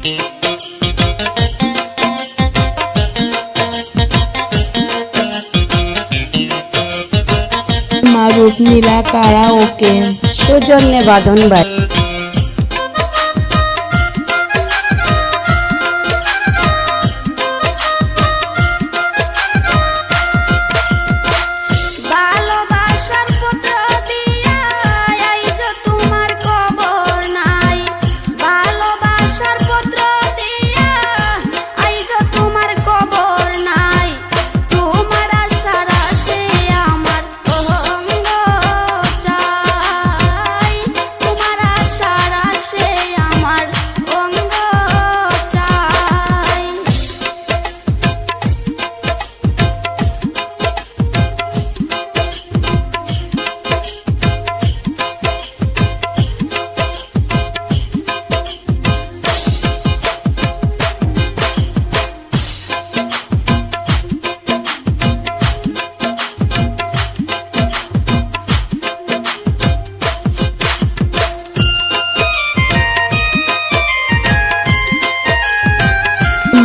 মা রূপনীলা কারা ওকে। সৌজন্যে বাঁধন বাড়ি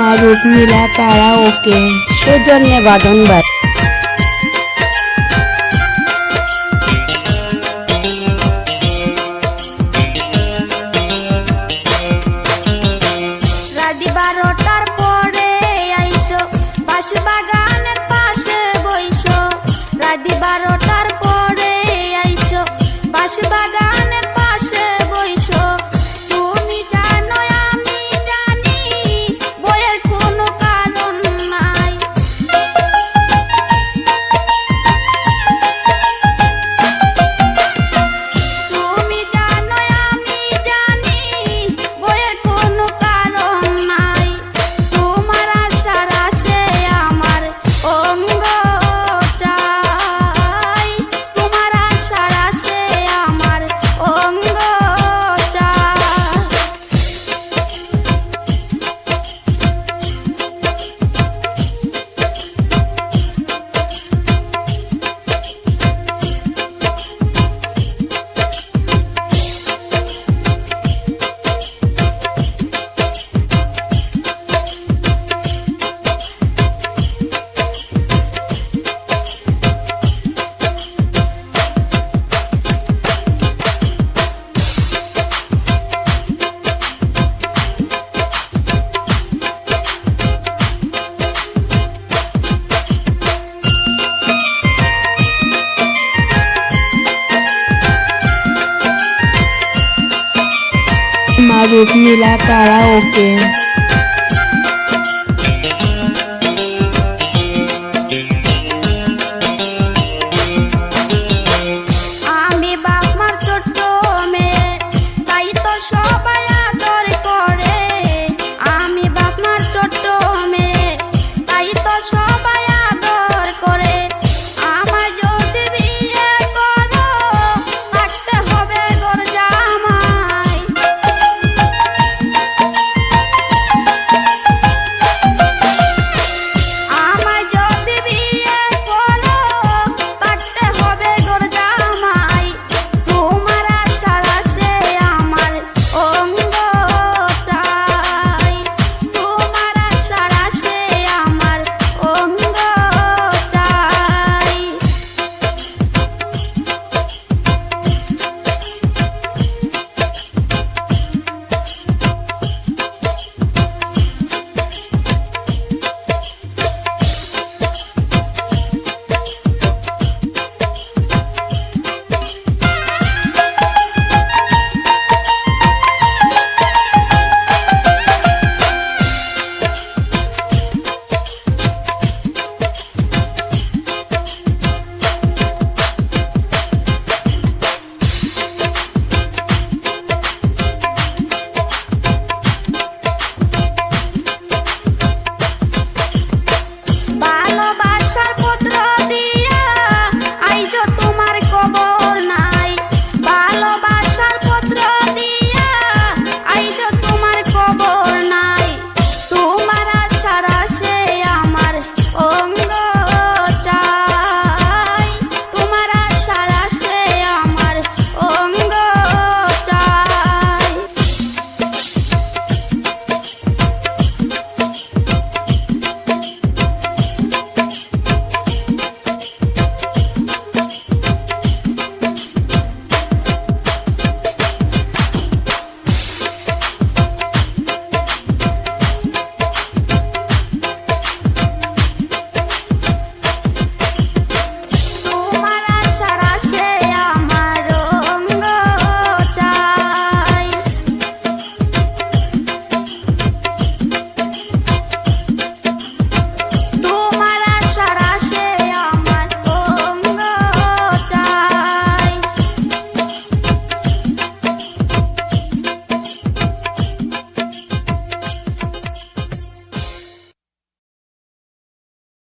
মারুফ মিলা তারা ওকে। সৌজন্যে বাঁধন বাড়ি মারুদ মিলা কারাওকে